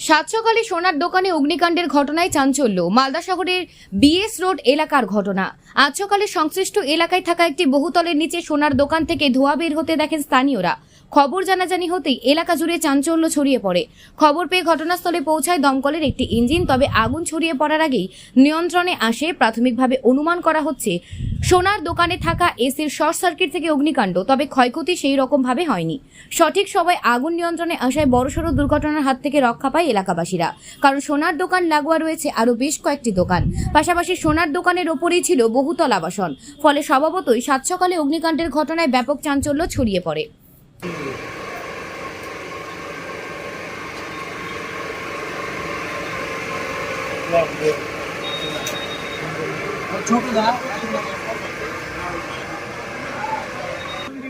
সাত সকালে সোনার দোকানে অগ্নিকাণ্ডের ঘটনায় চাঞ্চল্য। মালদা শহরের বিএস রোড এলাকার ঘটনা। আজ সকালে সংশ্লিষ্ট এলাকায় থাকা একটি বহুতলের নিচে সোনার দোকান থেকে ধোঁয়া বের হতে দেখেন স্থানীয়রা। খবর জানাজানি হতেই এলাকা জুড়ে চাঞ্চল্য ছড়িয়ে পড়ে। খবর পেয়ে ঘটনাস্থলে পৌঁছায় দমকলের একটি ইঞ্জিন, তবে আগুন ছড়িয়ে পড়ার আগেই নিয়ন্ত্রণে আসে, প্রাথমিকভাবে অনুমান করা হচ্ছে সোনার দোকানে থাকা এসির শর্ট সার্কিট থেকে অগ্নিকাণ্ড, তবে ক্ষয়ক্ষতি সেই রকম ভাবে হয়নি। সঠিক সময় আগুন নিয়ন্ত্রণে আসায় বড়সড় দুর্ঘটনার হাত থেকে রক্ষা পায় এলাকাবাসীরা। কারণ সোনার দোকান লাগোয়া রয়েছে আরও বেশ কয়েকটি দোকান। পাশাপাশি সোনার দোকানের ওপরেই ছিল বহুতল আবাসন। ফলে স্বভাবতই সাত সকালে অগ্নিকাণ্ডের ঘটনায় ব্যাপক চাঞ্চল্য ছড়িয়ে পড়ে।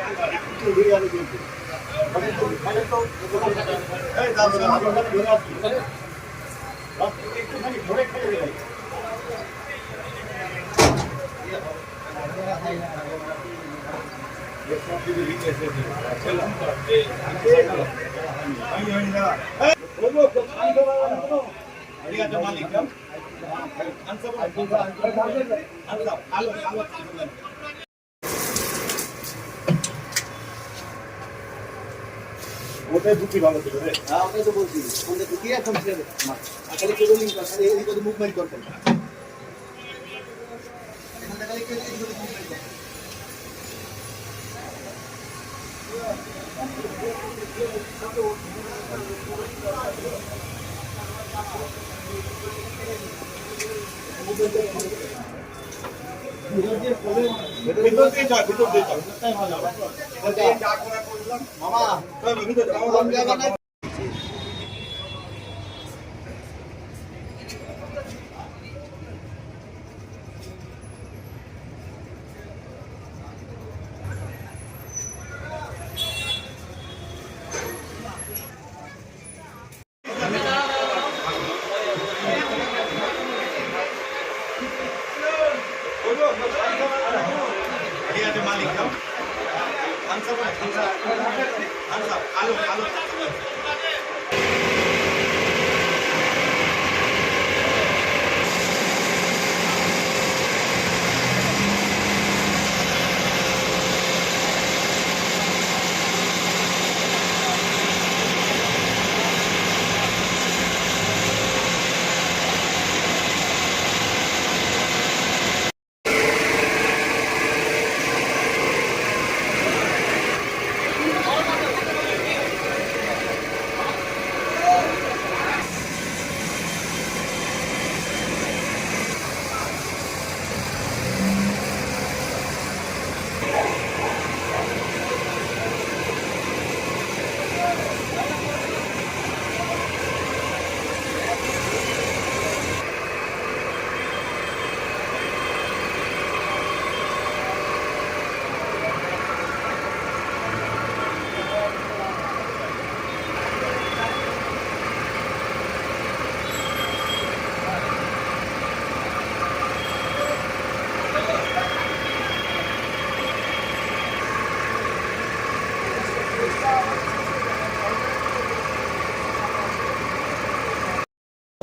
అంత ওটাই বুকি ভালো ছিল রে। হ্যাঁ ওটাই তো বলছি। ফোনটা ঢুকিয়ে এখন দে। খালি কেবলিং কর খালি এই কথা মুভমেন্ট করতেন এখানটা খালি কেবল এই কথা মুভমেন্ট কর ভিতর দিয়ে যা ভিতর দিয়ে যা তাই ভালো হবে ভিতর দিয়ে যা করা করলাম মামা তবে ভিতর যাও কম যাবে না ঠিক আছে মালিক যাও আনসার আনসার আনসার আলো আলো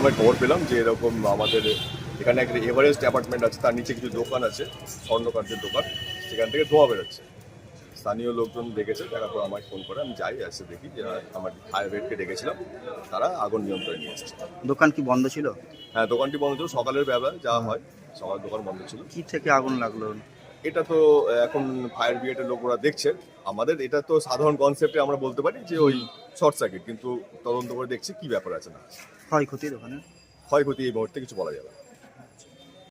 আমরা খবর পেলাম যে এরকম আমাদের এখানে একটা এভারেস্ট অ্যাপার্টমেন্ট আছে তার নিচে কিছু দোকান আছে স্বর্ণকার্যের দোকান সেখান থেকে ধোয়া বেরোচ্ছে। স্থানীয় লোকজন দেখেছে তারপর আমায় ফোন করে আমি যাই এসে দেখি যে আমার ফায়ার ব্রিগেডকে ডেকেছিলাম তারা আগুন নিয়ন্ত্রণে নিয়ে এসেছে। দোকান কি বন্ধ ছিল? হ্যাঁ দোকানটি বন্ধ ছিল সকালের বেলা যা হয় সকাল দোকান বন্ধ ছিল। কি থেকে আগুন লাগল? এটা তো এখন ফায়ার ব্রিগেডের লোকরা দেখছে। আমাদের এটা তো সাধারণ কনসেপ্টে আমরা বলতে পারি যে ওই শর্ট সার্কিট কিন্তু তদন্ত করে দেখছি কি ব্যাপার আছে না। ক্ষয়ক্ষতির ওখানে? ক্ষয়ক্ষতি এই মুহূর্তে কিছু বলা যাবে না।